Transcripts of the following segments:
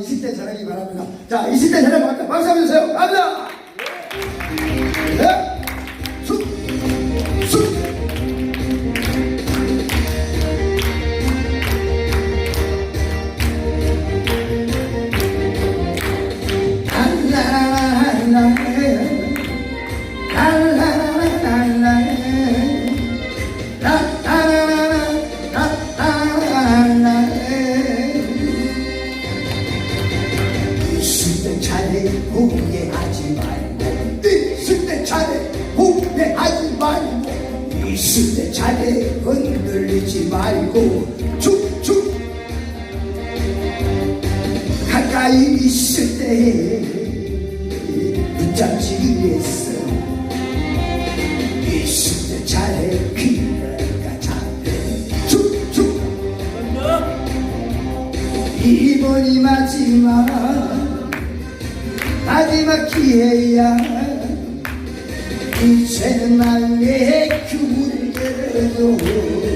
20대 잘하기 바랍니다. 자, 20대 잘하기 바랍니다. 박수 한번 주세요. 갑니다! 네. 말고 축축 가까이 있을 때 붙잡지 위해서 있을 때 차례 귀가 잡해 축축 이번이 마지막 마지막 기회야. 이제는 나의 열어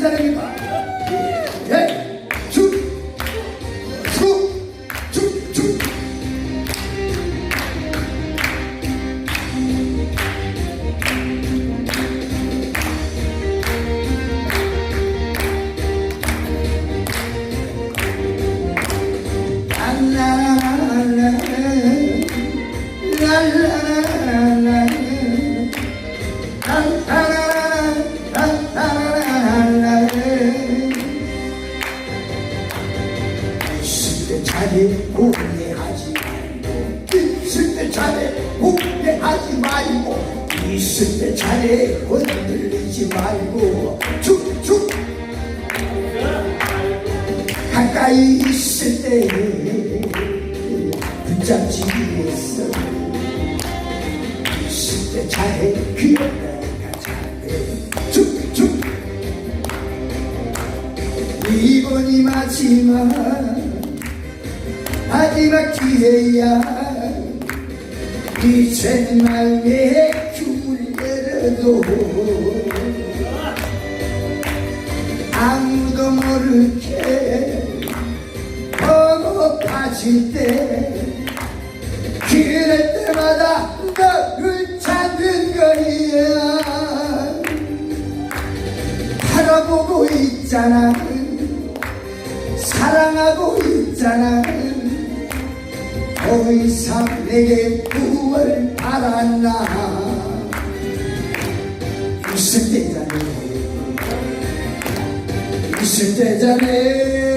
말고 있을 때 잘해 후회하지 말고 있을 때 붙잡지 위해 때 잘해 그러다가 잘해. 축축 이번이 마지막 마지막 기회야. 이제는 나의 큐를 열어도 아무도 모르게 허겁하실 때 바라보고 있잖아. 사랑하고 있잖아. 더 이상 내게 구원을 바랐나. 있을 때잖아. 있을 때잖아